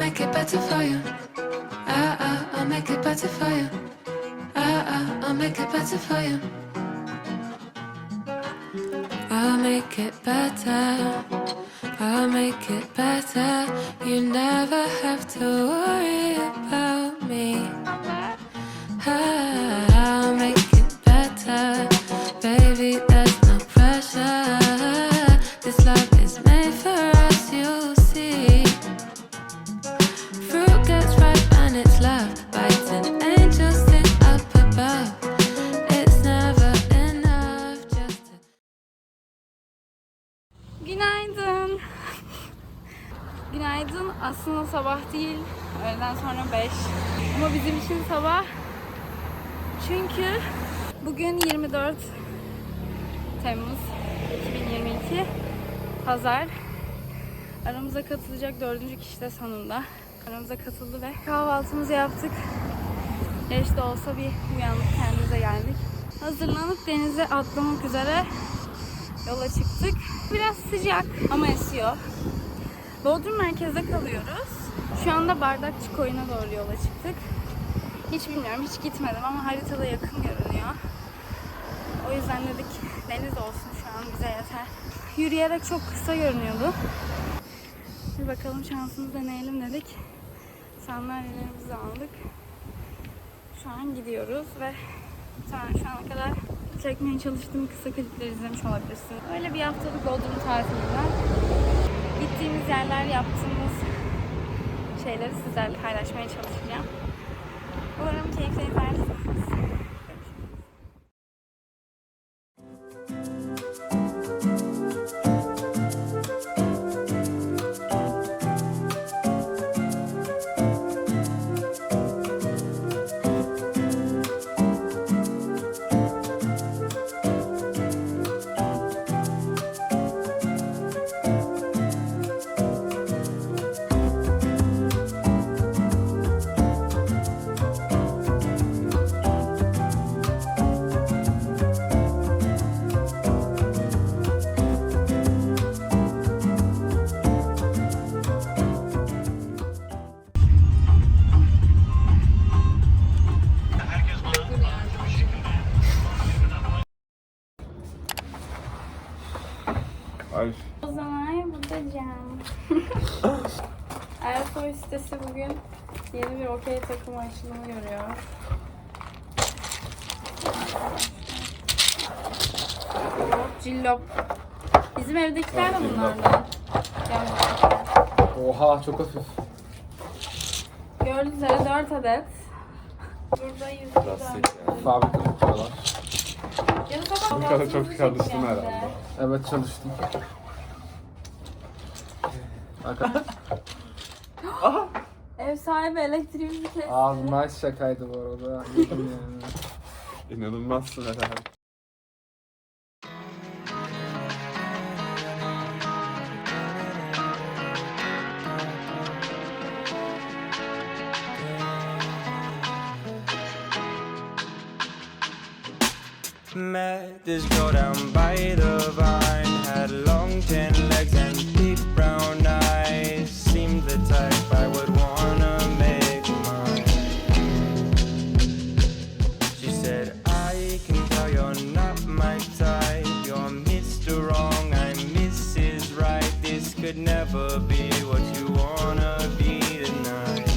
Make it better for you. Ah, ah, I'll make it better for you. Ah, ah, I'll make it better for you. I'll make it better. I'll make it better. You never have to worry Günaydın. Günaydın. Aslında sabah değil. Öğleden sonra 5. Ama bizim için sabah. Çünkü bugün 24 Temmuz 2022 Pazar. Aramıza katılacak dördüncü kişi de sonunda. Aramıza katıldı ve kahvaltımızı yaptık. Geç de olsa bir uyandık kendimize geldik. Hazırlanıp denize atlamak üzere yola çıktık. Biraz sıcak ama esiyor. Bodrum merkezde kalıyoruz. Şu anda Bardakçı Koyu'na doğru yola çıktık. Hiç bilmiyorum, hiç gitmedim ama haritada yakın görünüyor. O yüzden dedik deniz olsun şu an bize yeter. Yürüyerek çok kısa görünüyordu. Bir bakalım şansımızı deneyelim dedik. Sandalyelerimizi aldık. Şu an gidiyoruz ve şu ana kadar çekmeye çalıştığım kısa klipleri izlemiş olabilirsin. Öyle bir haftalık Bodrum tatilinden gittiğimiz yerler, yaptığımız şeyleri sizlerle paylaşmaya çalışacağım. Umarım keyifle izlersiniz. Ay, O zaman bulacağım. Ersoy sitesi bugün yeni bir okey takımı açılımı görüyor. Cillop. Bizim evdekiler de Evet, bunlardan. Oha çok hafif. Gördüğünüz üzere 4 adet. Burada 100 lira. Fabrika sabah Bu kadar çok çalıştım herhalde. de. Evet çalıştım. Bakın. Ev sahibi elektriğimizi kesti. Nice şakaydı bu arada. Yedim yani. İnanılmazsın herhalde. Met this girl down by the vine. Had long tan legs and deep brown eyes. Seemed the type I would wanna make mine. She said, I can tell you're not my type. You're Mr. Wrong, I'm Mrs. Right. This could never be what you wanna be tonight.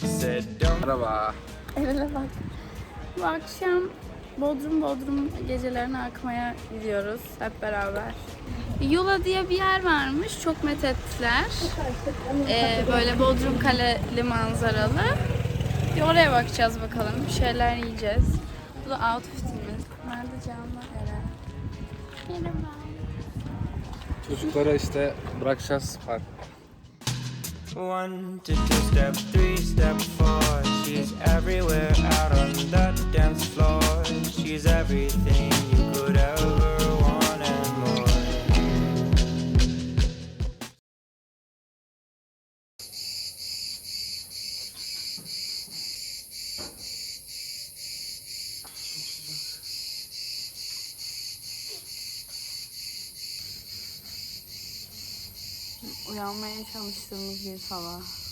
She said, don't. Merhaba. Evine bak. Akşam Bodrum Bodrum gecelerine akmaya gidiyoruz hep beraber. Yula diye bir yer varmış. Çok methettiler. Ee, böyle Bodrum Kaleli manzaralı. Bir oraya bakacağız bakalım. Bir şeyler yiyeceğiz. Bu da outfitimiz. Nerede Can'la Eren? Merhaba. Çocuklara işte bırakacağız park. One two step, three step four. She's everywhere out on the dance floor. She's everything you could ever want and more. uyanmaya çalıştığımız bir sabah.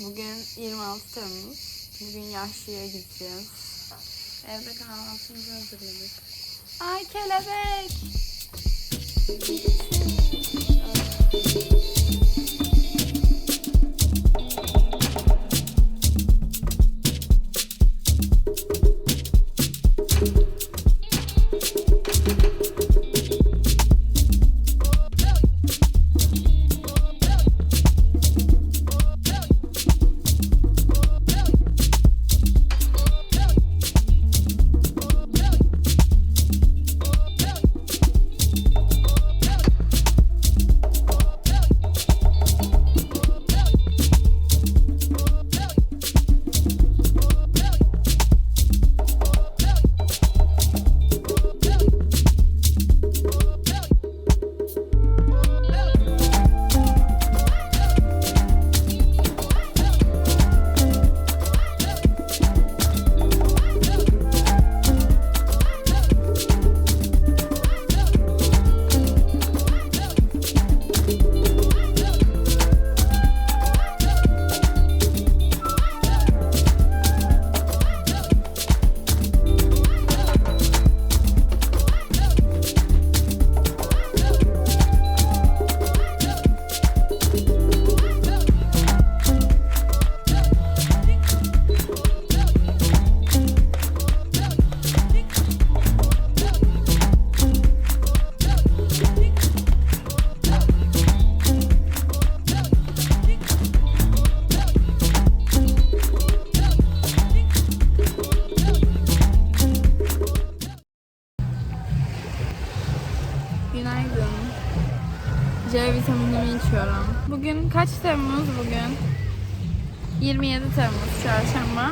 Bugün 26 Temmuz. Bugün Yaşlı'ya gideceğiz. Evde kahvaltımızı hazırladık. Ay kelebek! Bugün? 27 Temmuz çarşamba.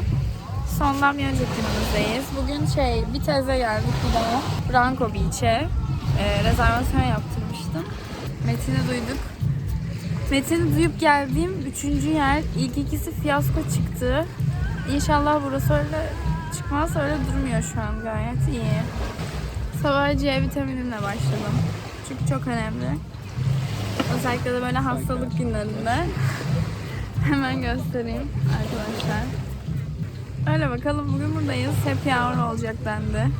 Son damya günümüzdeyiz. Bugün şey bir teze geldik bir daha. Branko Beach'e. Ee, rezervasyon yaptırmıştım. Metin'i duyduk. Metin'i duyup geldiğim üçüncü yer. İlk ikisi fiyasko çıktı. İnşallah burası öyle çıkmaz. Öyle durmuyor şu an gayet iyi. Sabah C vitaminimle başladım. Çünkü çok önemli. Özellikle de böyle hastalık günlerinde. Hemen göstereyim arkadaşlar. Öyle bakalım bugün buradayız. Hep yağmur olacak dendi.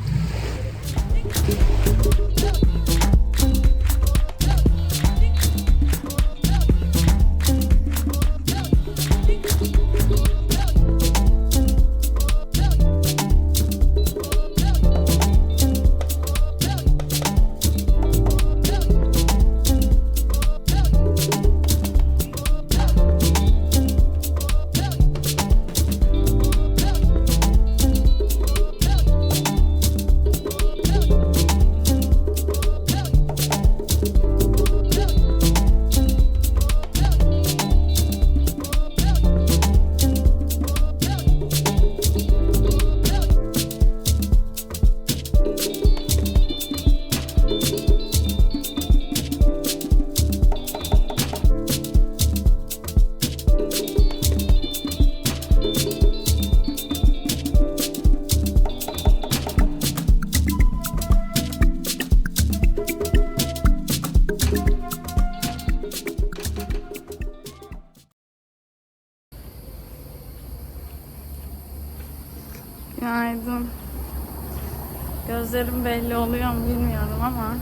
Gözlerim belli oluyor mu bilmiyorum ama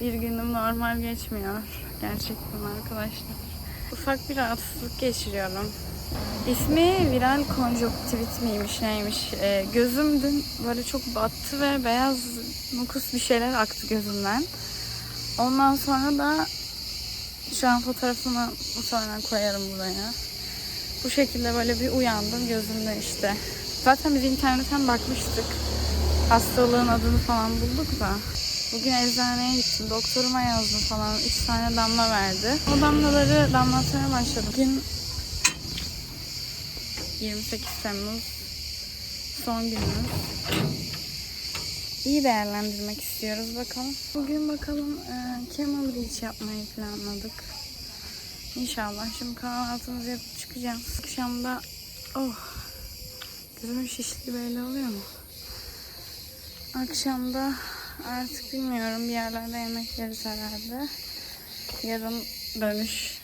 bir günüm normal geçmiyor gerçekten arkadaşlar. Ufak bir rahatsızlık geçiriyorum. İsmi viral konjonktivit miymiş neymiş? Ee, gözüm dün böyle çok battı ve beyaz mukus bir şeyler aktı gözümden. Ondan sonra da şu an fotoğrafını muhtemelen koyarım buraya. Bu şekilde böyle bir uyandım gözümde işte. Zaten biz internetten bakmıştık. Hastalığın adını falan bulduk da. Bugün eczaneye gittim. Doktoruma yazdım falan. Üç tane damla verdi. O damlaları damlatmaya başladım. Bugün 28 Temmuz son günümüz. İyi değerlendirmek istiyoruz bakalım. Bugün bakalım e, Camel Beach yapmayı planladık. İnşallah. Şimdi kahvaltımızı yapıp çıkacağız. Akşamda oh gözümün şişliği belli oluyor mu? Akşamda Artık bilmiyorum. Bir yerlerde yemek yeriz herhalde. Yarın dönüş.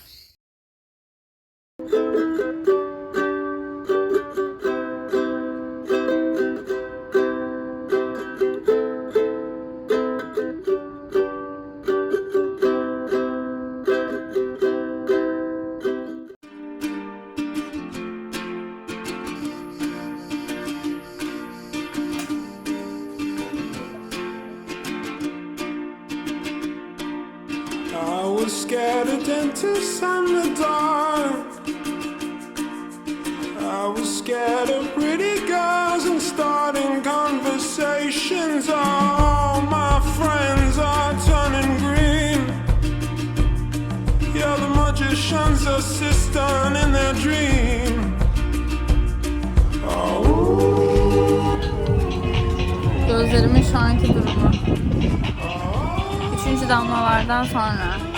Dentists and the dark. I was scared of pretty girls and starting conversations. All my friends are turning green. Yeah, the magician's assistant in their dream. Oh. Gözlerimin şu anki durumu. Üçüncü damlalardan sonra.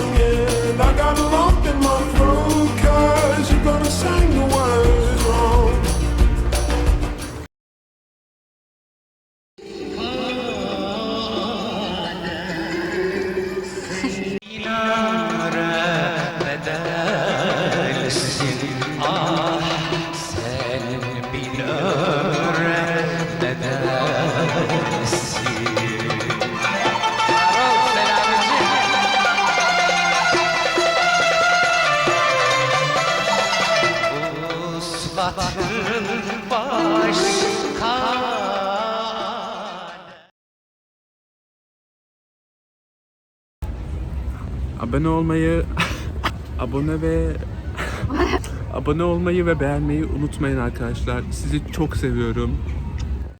Abone olmayı, abone ve abone olmayı ve beğenmeyi unutmayın arkadaşlar. Sizi çok seviyorum.